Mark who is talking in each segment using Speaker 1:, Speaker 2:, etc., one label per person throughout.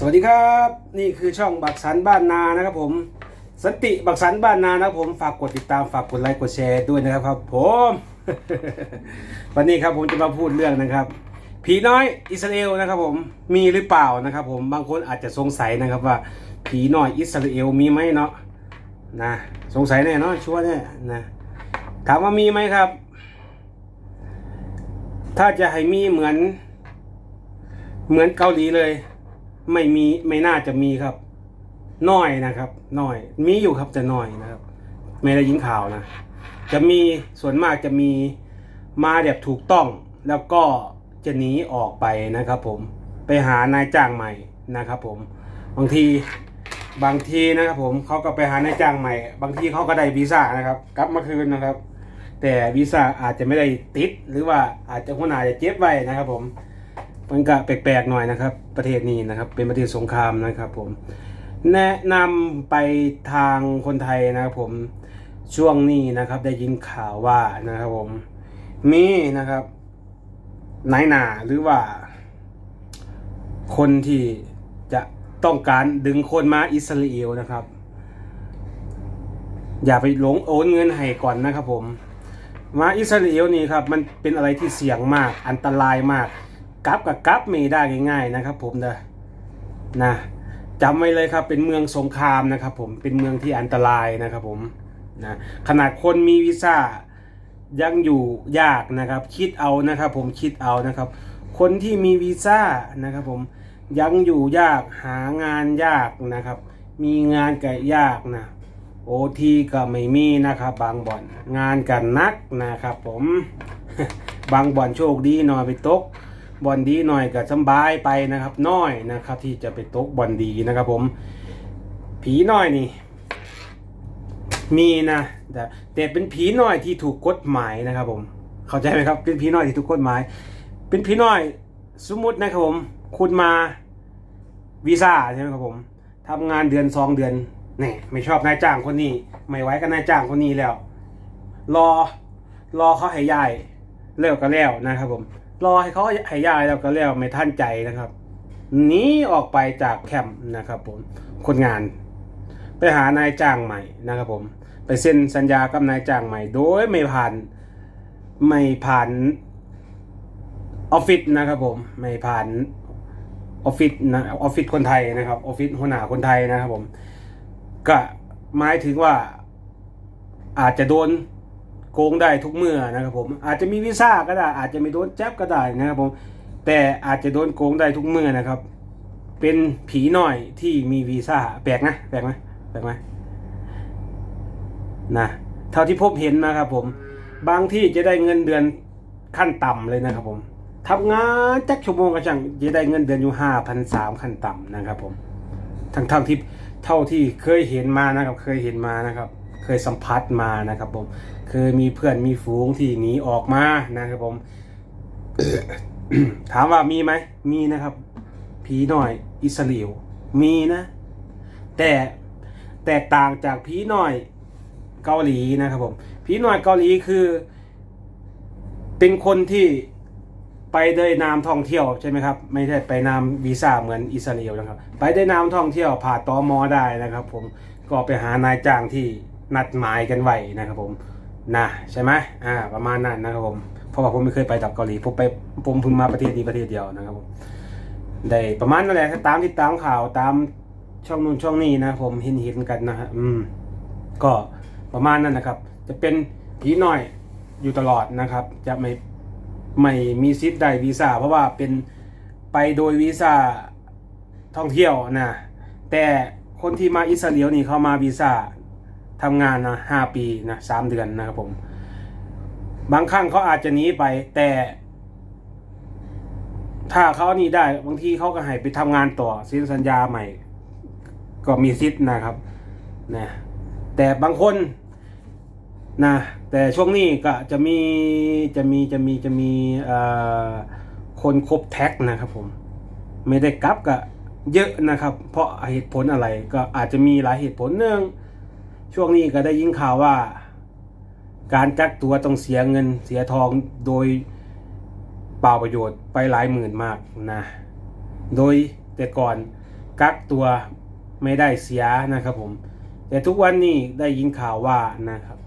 Speaker 1: สวัสดีครับ นี่คือช่องบักสันบ้านนานะครับผม สันติบักสันบ้านนานะครับผมฝากกดติดตามฝากกดไลค์กดแชร์ด้วยนะครับครับ ผม วันนี้ครับผมจะมาพูดเรื่องนะครับ ผีน้อยอิสราเอลนะครับผมมีหรือเปล่านะครับ ผมบางคนอาจจะสงสัยนะครับว่า ผีน้อยอิสราเอลมีไหมเนาะนะสงสัยแน่เนอนชัวร์แน่นะถามว่ามีไหมครับ ถ้าจะให้มีเหมือน เหมือนเกาหลีเลย ไม่มีไม่น่าจะมีครับ น้อยนะครับน้อย มีอยู่ครับแต่น้อยนะครับ ไม่ได้ยินข่าวนะจะมีส่วนมากจะมีมาแบบถูกต้อง แล้วก็จะหนีออกไปนะครับผมไปหานายจ้างใหม่นะครับผมบางทีบางทีนะครับผมเขาก็ไปหานายจ้างใหม่ บางทีเขาก็ได้วีซ่านะครับ กลับมาคืนนะครับ แต่วีซ่าอาจจะไม่ได้ติด หรือว่าอาจจะหัวหน้าจะเจ็บไว้นะครับผม มันก็แปลกๆหน่อยนะครับ ประเทศนี้นะครับเป็นประเทศสงครามนะครับผมแนะนำไปทางคนไทยนะครับผมช่วงนี้นะครับได้ยินข่าวว่านะครับผมมีนะครับนายหนาหรือว่า คนที่จะต้องการดึงคนมาอิสราเอลนะครับ อย่าไปหลงโอนเงินให้ก่อนนะครับผม มาอิสราเอลนี่ครับมันเป็นอะไรที่เสี่ยงมากอันตรายมาก กลับกับกลับไม่ได้ง่ายๆนะครับ ผมเด้อนะจำไว้เลยครับ เป็นเมืองสงครามนะครับ ผมเป็นเมืองที่อันตรายนะครับ ผมนะขนาดคนมีวีซ่ายังอยู่ยากนะครับ คิดเอานะครับ ผมคิดเอานะครับ คนที่มีวีซ่านะครับ ผมยังอยู่ยากหางานยากนะครับ มีงานก็ยากนะโอทีก็ไม่มีนะครับ บางบ่อนงานกันนักนะครับ ผมบางบ่อนโชคดีหน่อยไปตก บอลดีหน่อยก็สบายไปนะครับ น้อยนะครับ ที่จะไปตกบอลดีนะครับ ผม ผีน้อยนี่ มีนะแต่แต่เป็นผีน้อยที่ถูกกฎหมายนะครับ ผม เข้าใจไหมครับ เป็นผีน้อยที่ถูกกฎหมาย เป็นผีน้อย สมมตินะครับผม คุณมาวีซ่าใช่ไหมครับผมทำงานเดือนสองเดือนแน่ไม่ชอบนายจ้างคนนี้ ไม่ไว้กับนายจ้างคนนี้แล้ว รอรอเขาให้ย้ายเลิกกันแล้วนะครับผม รอให้เขาให้ยายแล้วก็แล้วไม่ท่านใจนะครับหนีออกไปจากแคมป์นะครับผมคนงาน ไปหานายจ้างใหม่นะครับผม ไปเซ็นสัญญากับนายจ้างใหม่ โดยไม่ผ่านไม่ผ่านออฟฟิศนะครับผมไม่ผ่านออฟฟิศนะออฟฟิศคนไทยนะครับออฟฟิศหัวหน้าคนไทยนะครับผม ก็หมายถึงว่าอาจจะโดน โกงได้ทุกเมื่อนะครับผมอาจจะมีวีซ่าก็ได้อาจจะไม่โดนแจ๊บก็ได้นะครับผมแต่อาจจะโดนโกงได้ทุกเมื่อนะครับ เป็นผีหน่อยที่มีวีซ่าแปลกนะแปลกไหมแปลกไหมนะเท่าที่พบเห็นนะครับผมบางที่จะได้เงินเดือนขั้นต่ำเลยนะครับผมทำงานจักชั่วโมงก็ช่งจะได้เงินเดือนอยู่ห้าพันสามขั้นต่ำนะครับผมทั้งทั้งที่เท่าที่เคยเห็นมานะครับเคยเห็นมานะครับ เคยสัมผัสมานะครับผมเคยมีเพื่อนมีฝูงที่หนีออกมานะครับผมถามว่ามีไหมมีนะครับผีหน่อยอิสราเอลมีนะ แต่แตกต่างจากผีหน่อยเกาหลีนะครับผมผีหน่อยเกาหลีคือ เป็นคนที่ไปด้วยนามท่องเที่ยวใช่ไหมครับ ไม่ใช่ไปนามวีซ่าเหมือนอิสราเอลนะครับ ไปด้นามท่องเที่ยวผ่าตอมอได้นะครับ ผมก็ไปหานายจ้างที่ นัดหมายกันไว้นะครับผมนะใช่ไหมอ่าประมาณนั้นนะครับผมเพราะว่าผมไม่เคยไปกับเกาหลีผมไปผมเพิ่งมาประเทศนี้ประเทศเดียวนะครับผมได้ประมาณนั่นแหละตามที่ตามข่าวตามช่องนู้นช่องนี้นะผมเห็นเห็นกันนะฮะอืมก็ประมาณนั้นนะครับ จะเป็นผีหน่อยอยู่ตลอดนะครับ จะไม่ไม่มีสิทธิ์ได้วีซ่าเพราะว่าเป็นไปโดยวีซ่าท่องเที่ยวนะแต่คนที่มาอิสราเอลนี่เขามาวีซ่า ทำงานนะห้าปีนะสามเดือนนะครับผม บางครั้งเขาอาจจะหนีไป แต่ ถ้าเขานี่ได้ บางทีเขาก็ให้ไปทำงานต่อเซ็นสัญญาใหม่ ก็มีสิทธิ์นะครับนะแต่บางคนนะแต่ช่วงนี้ก็จะมีจะมีจะมีจะมีคนครบแท็กนะครับผม ไม่ได้กลับก็เยอะนะครับ เพราะเหตุผลอะไรก็อาจจะมีหลายเหตุผลหนึ่ง ช่วงนี้ก็ได้ยินข่าวว่า การกักตัวต้องเสียเงินเสียทองโดยเปล่าประโยชน์ไปหลายหมื่นมากนะ โดยแต่ก่อนกักตัวไม่ได้เสียนะครับผม แต่ทุกวันนี้ได้ยินข่าวว่านะครับ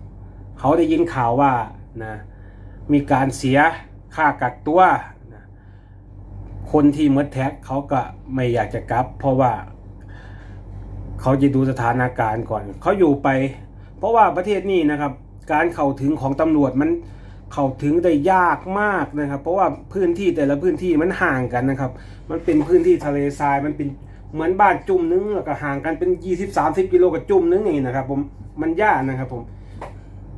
Speaker 1: เขาได้ยินข่าวว่านะมีการเสียค่ากักตัวนะคนที่มดแท็กเขาก็ไม่อยากจะกลับ เพราะว่า เขาจะดูสถานการณ์ก่อน เขาอยู่ไป เพราะว่าประเทศนี้นะครับ การเข้าถึงของตำรวจมันเข้าถึงได้ยากมากนะครับ เพราะว่าพื้นที่แต่ละพื้นที่มันห่างกันนะครับ มันเป็นพื้นที่ทะเลทรายมันเป็นเหมือนบ้านจุ่มนึงแล้วก็ห่างกันเป็น20-30กิโลกับจุ่มนึงอย่างนี้นะครับ ผมมันยากนะครับ ผม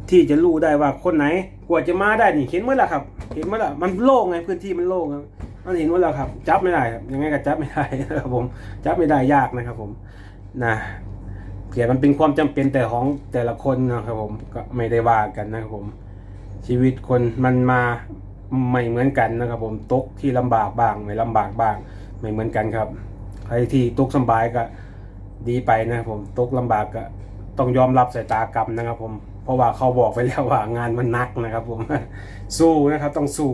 Speaker 1: ที่จะรู้ได้ว่าคนไหนกว่าจะมาได้นี่เห็นเมื่อไหร่ครับ เห็นเมื่อไหร่มันโล่งไงพื้นที่มันโล่งครับมันเห็นเมื่อไหร่ครับ จับไม่ได้ครับยังไงก็จับไม่ได้นะครับผม จับไม่ได้ยากนะครับผม นะเผื่อมันเป็นความจำเป็นแต่ของแต่ละคนนะครับผมก็ไม่ได้ว่ากันนะครับผม ชีวิตคนมันมาไม่เหมือนกันนะครับผมตกที่ลำบากบ้าง ไม่ลำบากบ้าง ไม่เหมือนกันครับ ใครที่ตกสบายก็ดีไปนะครับผมตกลำบากก็ต้องยอมรับสายตากรรมนะครับผมเพราะว่าเขาบอกไปแล้วว่างานมันนักนะครับผมสู้นะครับต้องสู้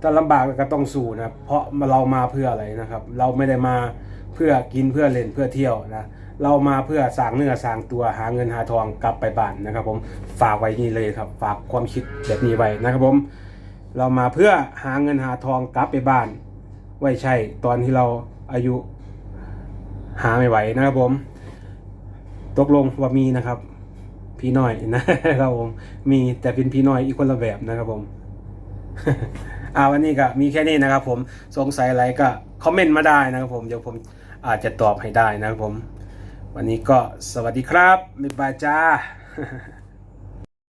Speaker 1: ถ้าลำบากก็ต้องสู้นะเพราะเรามาเพื่ออะไรนะครับ เราไม่ได้มา เพื่อกินเพื่อเล่นเพื่อเที่ยวนะเรามาเพื่อสร้างเนื้อสร้างตัวหาเงินหาทองกลับไปบ้านนะครับ ผมฝากไว้นี่เลยครับ ฝากความคิดแบบนี้ไว้นะครับผม เรามาเพื่อหาเงินหาทองกลับไปบ้าน ไว้ใช่ตอนที่เราอายุหาไม่ไหวนะครับผม ตกลงว่ามีนะครับ พี่น้อยนะครับผมมีแต่เป็นพี่น้อยอีกคนละแบบนะครับผม อ่าวันนี้ก็มีแค่นี้นะครับผมสงสัยอะไรก็คอมเมนต์มาได้นะครับผมเดี๋ยวผมอาจจะตอบให้ได้นะครับผม วันนี้ก็สวัสดีครับบ๊ายบายจ้า